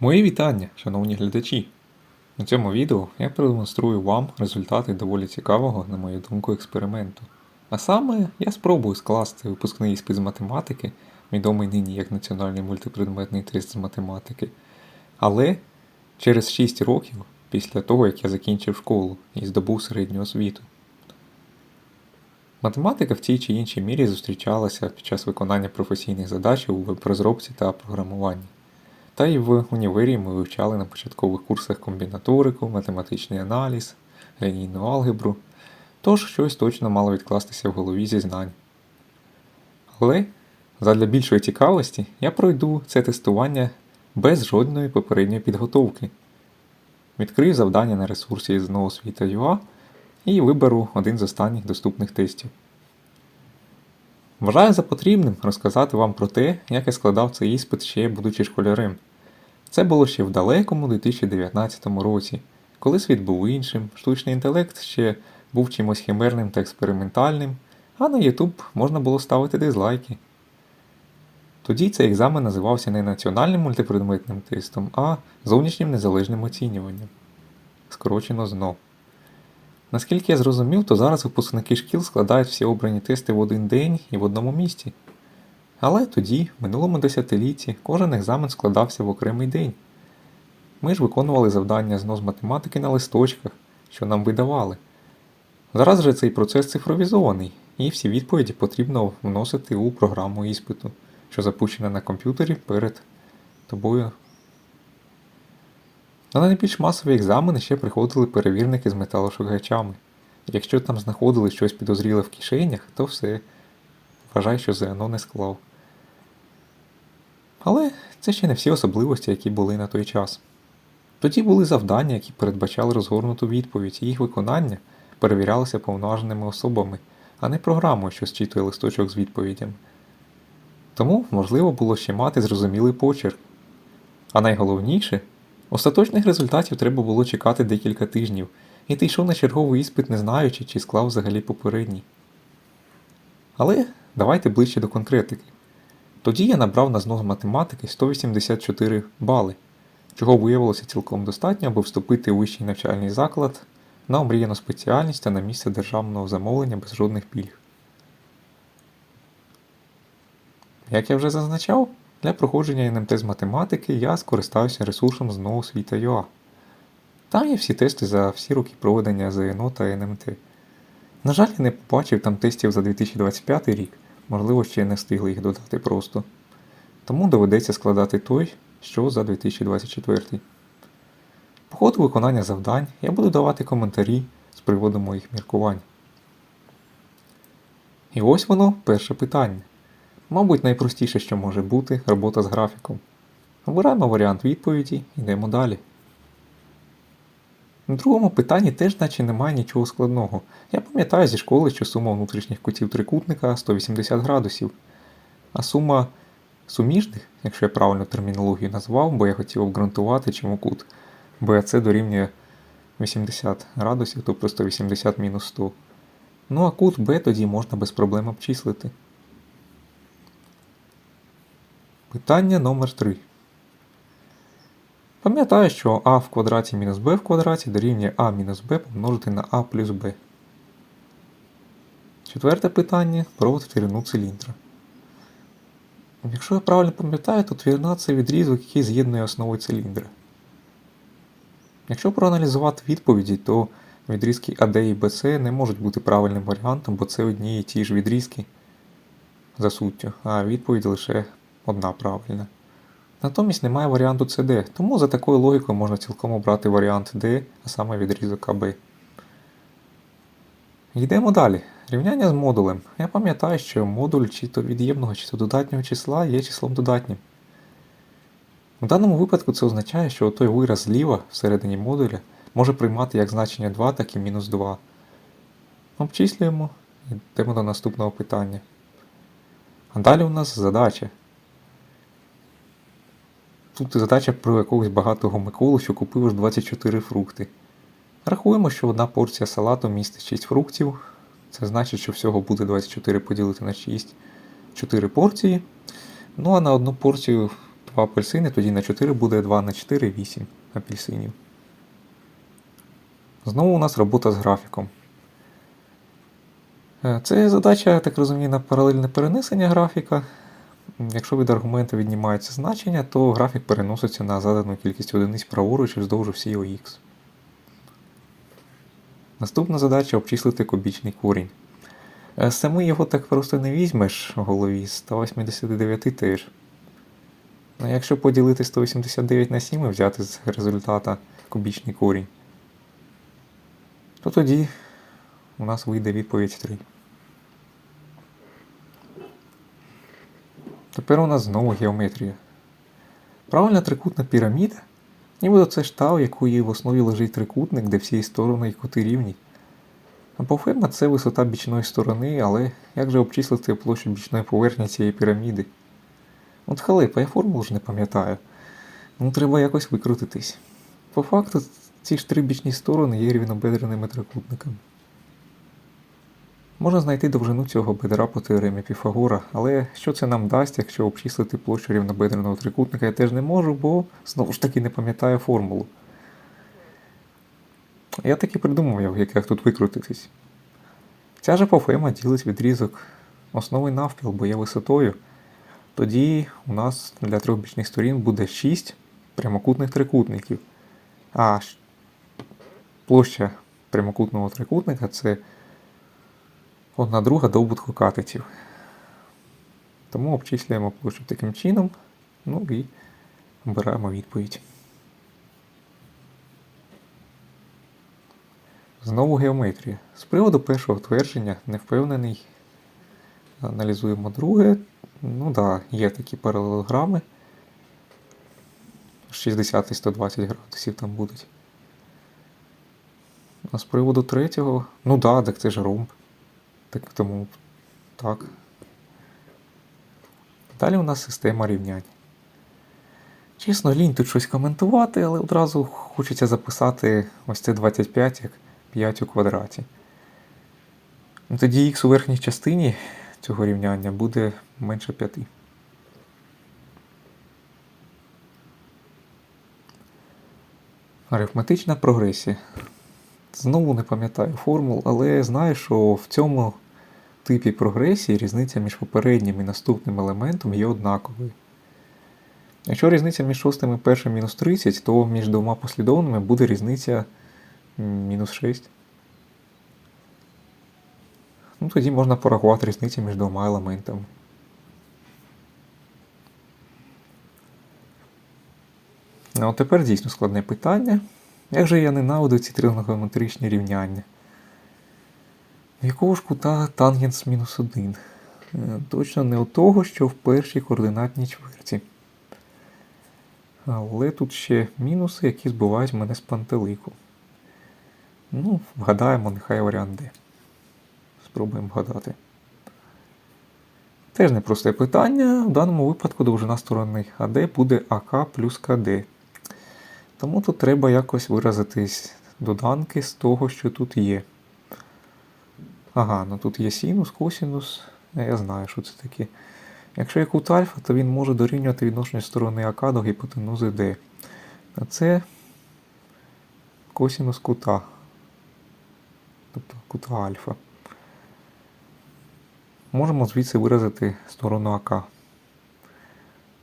Мої вітання, шановні глядачі! У цьому відео я продемонструю вам результати доволі цікавого, на мою думку, експерименту. А саме я спробую скласти випускний іспит з математики, відомий нині як Національний мультипредметний тест з математики, але через 6 років після того, як я закінчив школу і здобув середню освіту. Математика в тій чи іншій мірі зустрічалася під час виконання професійних задач у веб-розробці та програмуванні. Та й в універі ми вивчали на початкових курсах комбінаторику, математичний аналіз, лінійну алгебру, тож щось точно мало відкластися в голові зі знань. Але задля більшої цікавості я пройду це тестування без жодної попередньої підготовки. Відкрию завдання на ресурсі з NoSvita.ua і виберу один з останніх доступних тестів. Вважаю за потрібним розказати вам про те, як я складав цей іспит ще будучи школярем. Це було ще в далекому 2019 році, коли світ був іншим, штучний інтелект ще був чимось химерним та експериментальним, а на YouTube можна було ставити дизлайки. Тоді цей екзамен називався не національним мультипредметним тестом, а зовнішнім незалежним оцінюванням. Скорочено ЗНО. Наскільки я зрозумів, то зараз випускники шкіл складають всі обрані тести в один день і в одному місці. Але тоді, в минулому десятилітті, кожен екзамен складався в окремий день. Ми ж виконували завдання з математики на листочках, що нам видавали. Зараз же цей процес цифровізований, і всі відповіді потрібно вносити у програму іспиту, що запущена на комп'ютері перед тобою. На найбільш масові екзамени ще приходили перевірники з металошукачами. Якщо там знаходили щось підозріле в кишенях, то все. Вважай, що ЗНО не склав. Але це ще не всі особливості, які були на той час. Тоді були завдання, які передбачали розгорнуту відповідь, і їх виконання перевірялося повноваженими особами, а не програмою, що зчитує листочок з відповідями. Тому можливо було ще мати зрозумілий почерк. А найголовніше, остаточних результатів треба було чекати декілька тижнів, і ти йшов на черговий іспит, не знаючи, чи склав взагалі попередній. Але давайте ближче до конкретики. Тоді я набрав на знос математики 184 бали, чого виявилося цілком достатньо, аби вступити у вищий навчальний заклад на омріяну спеціальність та на місце державного замовлення без жодних пільг. Як я вже зазначав, для проходження НМТ з математики я скористався ресурсом з NoSvita.ua. Там є всі тести за всі роки проведення ЗНО та НМТ. На жаль, я не побачив там тестів за 2025 рік, можливо, ще не встигли їх додати просто. Тому доведеться складати той, що за 2024. По ходу виконання завдань я буду давати коментарі з приводу моїх міркувань. І ось воно перше питання. Мабуть, найпростіше, що може бути, робота з графіком. Обираємо варіант відповіді, йдемо далі. На другому питанні теж наче немає нічого складного. Я пам'ятаю зі школи, що сума внутрішніх кутів трикутника 180 градусів, а сума суміжних, якщо я правильно термінологію назвав, бо я хотів обґрунтувати, чому кут БАЦ дорівнює 80 градусів, тобто 180 мінус 100. Ну а кут Б тоді можна без проблем обчислити. Питання номер 3. Пам'ятаю, що а в квадраті мінус b в квадраті дорівнює а мінус b помножити на а плюс b. Четверте питання про твірину циліндра. Якщо я правильно пам'ятаю, то твірна це відрізок, який з'єднує основу циліндра. Якщо проаналізувати відповіді, то відрізки АД і БЦ не можуть бути правильним варіантом, бо це одні і ті ж відрізки за суттю, а відповідь лише одна правильна. Натомість немає варіанту CD, тому за такою логікою можна цілком обрати варіант D, а саме відрізок АБ. Йдемо далі. Рівняння з модулем. Я пам'ятаю, що модуль чи то від'ємного, чи то додатнього числа є числом додатнім. В даному випадку це означає, що той вираз зліва всередині модуля може приймати як значення 2, так і мінус 2. Обчислюємо і йдемо до наступного питання. А далі у нас задача. Тут задача про якогось багатого Миколу, що купив аж 24 фрукти. Рахуємо, що одна порція салату містить 6 фруктів. Це значить, що всього буде 24 поділити на 6 4 порції. Ну а на одну порцію 2 апельсини, тоді на 4 буде 2 на 4 8 апельсинів. Знову у нас робота з графіком. Е, Це задача, я так розумію, на паралельне перенесення графіка. Якщо від аргументу віднімається значення, то графік переноситься на задану кількість одиниць праворуч вздовж всього х. Наступна задача обчислити кубічний корінь. Е, Саме його так просто не візьмеш в голові, 189 теж. А якщо поділити 189 на 7 і взяти з результата кубічний корінь, то тоді у нас вийде відповідь 3. Тепер у нас знову геометрія. Правильна трикутна піраміда, нібито це штав, якої в основі лежить трикутник, де всі сторони і кути рівні. Апофема це висота бічної сторони, але як же обчислити площу бічної поверхні цієї піраміди? От халепа, я формулу ж не пам'ятаю. Ну, треба якось викрутитись. По факту, ці ж три бічні сторони є рівнобедреними трикутниками. Можна знайти довжину цього бедра по теоремі Піфагора, але що це нам дасть, якщо обчислити площу рівнобедреного трикутника, я теж не можу, бо знову ж таки не пам'ятаю формулу. Я таки придумав, як, тут викрутитись. Ця ж апофема ділить відрізок основи навпіл, бо є висотою. Тоді у нас для трьох бічних сторін буде 6 прямокутних трикутників. А площа прямокутного трикутника це одна друга довбутку катетів. Тому обчислюємо площу таким чином, ну і обираємо відповідь. Знову геометрія. З приводу першого твердження не впевнений. Аналізуємо друге. Ну так, да, є такі паралелограми. 60 і 120 градусів там будуть. А з приводу третього. Ну да, так це ж ромб. Так тому так. Далі у нас система рівнянь. Чесно, лінь тут щось коментувати, але одразу хочеться записати ось це 25 як 5 у квадраті. Ну, Тоді х у верхній частині цього рівняння буде менше 5. Арифметична прогресія. Знову не пам'ятаю формул, але знаю, що в цьому типі прогресії різниця між попереднім і наступним елементом є однаковою. Якщо різниця між шостим і першим мінус 30, то між двома послідовними буде різниця мінус 6. Ну, тоді можна порахувати різницю між двома елементами. А от тепер дійсно складне питання. Як же я ненавиду ці тригонометричні рівняння? Якого ж кута тангенс мінус 1? Е, Точно не у того, що в першій координатній чверті. Але тут ще мінуси, які збивають мене з пантелику. Ну, вгадаємо, нехай варіант Д. Спробуємо вгадати. Теж непросте питання. В даному випадку довжина сторони АД буде АК плюс КД. Тому тут треба якось виразитись доданки з того, що тут є. Ага, ну тут є синус, косінус. Я знаю, що це таке. Якщо є кут альфа, то він може дорівнювати відношення сторони АК до гіпотенузи D. А це косінус кута. Тобто кута альфа. Можемо звідси виразити сторону АК.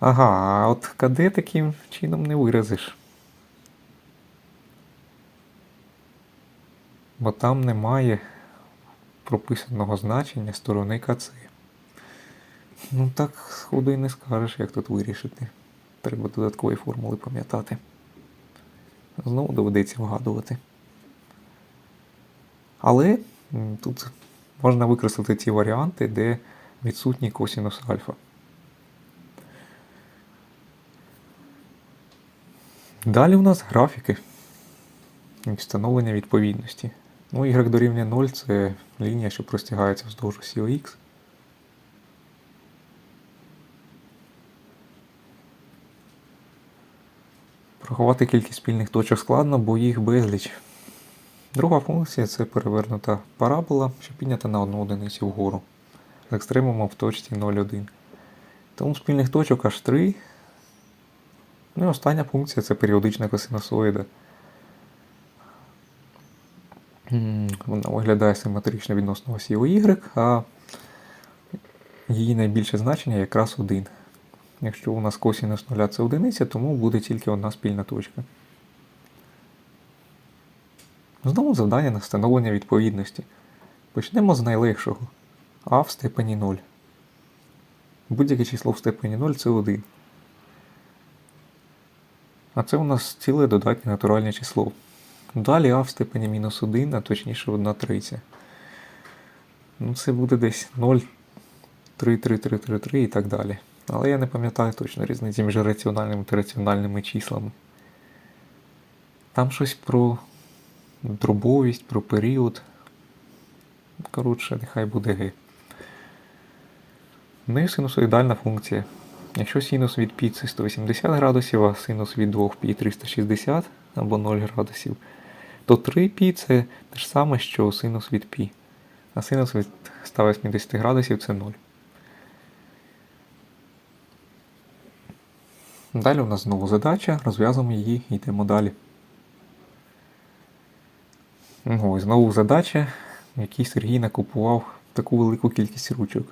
Ага, а от КД таким чином не виразиш. Бо там немає прописаного значення сторони КЦ. Ну так сходу і не скажеш, як тут вирішити. Треба додаткові формули пам'ятати. Знову доведеться вгадувати. Але тут можна використати ті варіанти, де відсутній косінус альфа. Далі у нас графіки і встановлення відповідності. Ну, y дорівнює 0 це лінія, що простягається вздовж осі ОХ. Порахувати кількість спільних точок складно, бо їх безліч. Друга функція це перевернута парабола, що піднята на одну одиницю вгору з екстремумом в точці 0,1. Тому спільних точок аж 3. Ну і остання функція це періодична косинусоїда. Вона виглядає симетрично відносно осі Y, а її найбільше значення якраз 1. Якщо у нас косінус нуля це одиниця, тому буде тільки одна спільна точка. Знову завдання на встановлення відповідності. Почнемо з найлегшого. А в степені 0. Будь-яке число в степені 0 це 1. А це у нас ціле додатнє натуральне число. Далі а в степені мінус 1, а точніше 1 третя. Ну, це буде десь 0, 3, 3, 3, 3, 3 і так далі. Але я не пам'ятаю точно різниці між раціональними та раціональними числами. Там щось про дробовість, про період. Коротше, нехай буде Г. Ну і синусоїдальна функція. Якщо синус від π це 180 градусів, а синус від 2π 360 або 0 градусів, то 3π це те ж саме, що синус від π. А синус від 180 градусів це 0. Далі у нас знову задача, розв'язуємо її і йдемо далі. Ну, і знову задача, в якій Сергій накупував таку велику кількість ручок.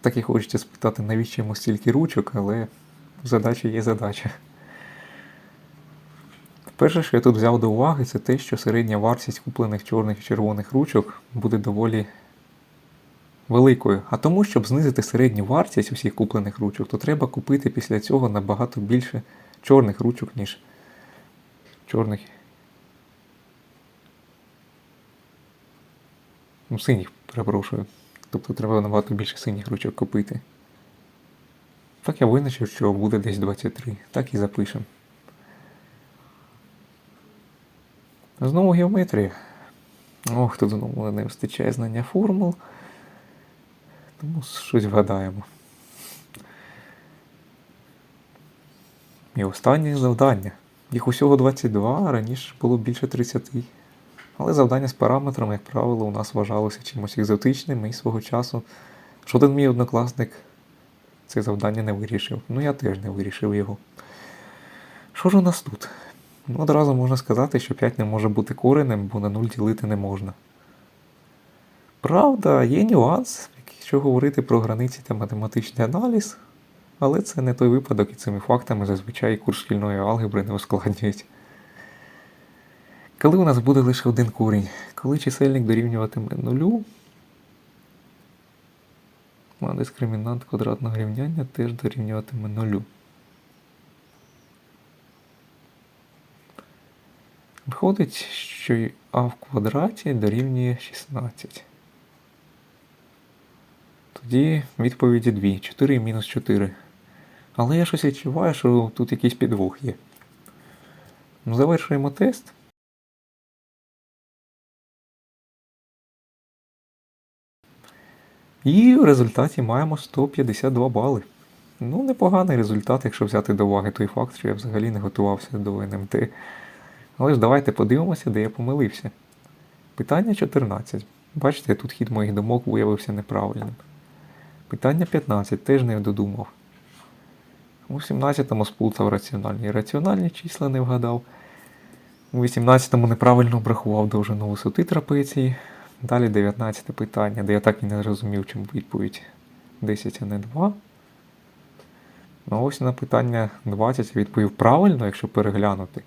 Так і хочеться спитати, навіщо йому стільки ручок, але задача є задача. Перше, що я тут взяв до уваги, це те, що середня вартість куплених чорних і червоних ручок буде доволі великою. А тому, щоб знизити середню вартість усіх куплених ручок, то треба купити після цього набагато більше чорних ручок, ніж чорних. Ну, синіх, перепрошую. Тобто треба набагато більше синіх ручок купити. Так я визначив, що буде десь 23. Так і запишемо. Знову геометрія. Ох, тут знову не вистачає знання формул. Тому щось вгадаємо. І останнє завдання. Їх усього 22, а раніше було більше 30. Але завдання з параметрами, як правило, у нас вважалося чимось екзотичним і свого часу жоден мій однокласник це завдання не вирішив. Ну я теж не вирішив його. Що ж у нас тут? Ну, одразу можна сказати, що 5 не може бути коренем, бо на 0 ділити не можна. Правда, є нюанс, якщо говорити про границі та математичний аналіз, але це не той випадок і цими фактами зазвичай курс шкільної алгебри не ускладнюють. Коли у нас буде лише один корінь, коли чисельник дорівнюватиме нулю, а дискримінант квадратного рівняння теж дорівнюватиме нулю. Виходить, що а в квадраті дорівнює 16. Тоді відповіді дві. 4 і мінус 4. Але я щось відчуваю, що тут якийсь підвох є. Ну, Завершуємо тест. І в результаті маємо 152 бали. Ну, непоганий результат, якщо взяти до уваги той факт, що я взагалі не готувався до НМТ. Але ж давайте подивимося, де я помилився. Питання 14. Бачите, тут хід моїх думок виявився неправильним. Питання 15 теж не додумав. У 17-му сплутав раціональні. і Раціональні числа не вгадав. У 18-му неправильно обрахував довжину висоти трапеції. Далі 19 питання, де я так і не зрозумів, чому відповідь 10, а не 2. Ну ось на питання 20 відповів правильно, якщо переглянути,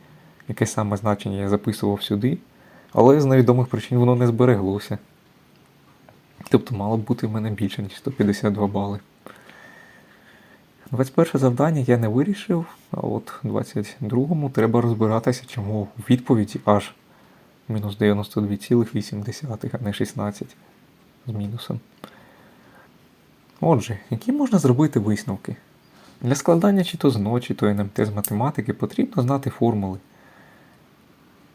яке саме значення я записував сюди, але з невідомих причин воно не збереглося. Тобто мало б бути в мене більше, ніж 152 бали. 21 завдання я не вирішив, а от в 22-му треба розбиратися, чому у відповіді аж мінус 92,8, а не 16 з мінусом. Отже, які можна зробити висновки? Для складання чи то ЗНО, чи то НМТ з математики потрібно знати формули.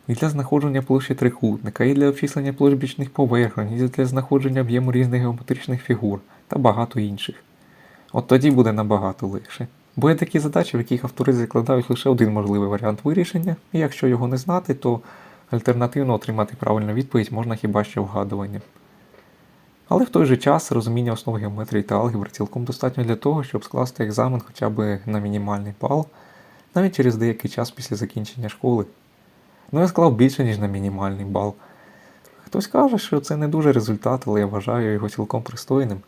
І для знаходження площі трикутника, і для обчислення площ бічних поверхонь, і для знаходження об'єму різних геометричних фігур та багато інших. От тоді буде набагато легше. Бо є такі задачі, в яких автори закладають лише один можливий варіант вирішення, і якщо його не знати, то альтернативно отримати правильну відповідь можна хіба що вгадуванням. Але в той же час розуміння основ геометрії та алгебри цілком достатньо для того, щоб скласти екзамен хоча б на мінімальний бал, навіть через деякий час після закінчення школи. Ну, я склав більше, ніж на мінімальний бал. Хтось каже, що це не дуже результат, але я вважаю його цілком пристойним.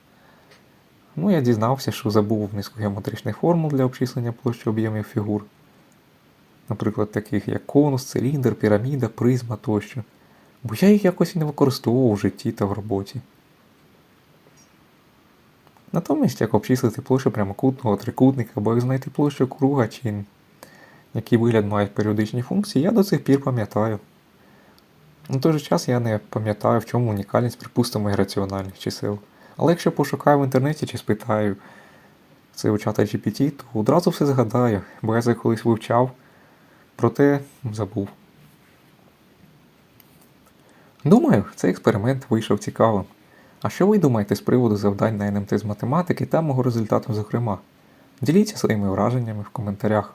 Ну, я дізнався, що забув низку геометричних формул для обчислення площі об'ємів фігур. Наприклад, таких як конус, циліндр, піраміда, призма тощо. Бо я їх якось і не використовував в житті та в роботі. Натомість, як обчислити площу прямокутного трикутника, або як знайти площу круга, чи який вигляд мають періодичні функції, я до цих пір пам'ятаю. На той же час я не пам'ятаю, в чому унікальність, припустимо, раціональних чисел. Але якщо пошукаю в інтернеті чи спитаю це у чата GPT, то одразу все згадаю, бо я це колись вивчав, проте забув. Думаю, цей експеримент вийшов цікавим. А що ви думаєте з приводу завдань на НМТ з математики та мого результату, зокрема? Діліться своїми враженнями в коментарях.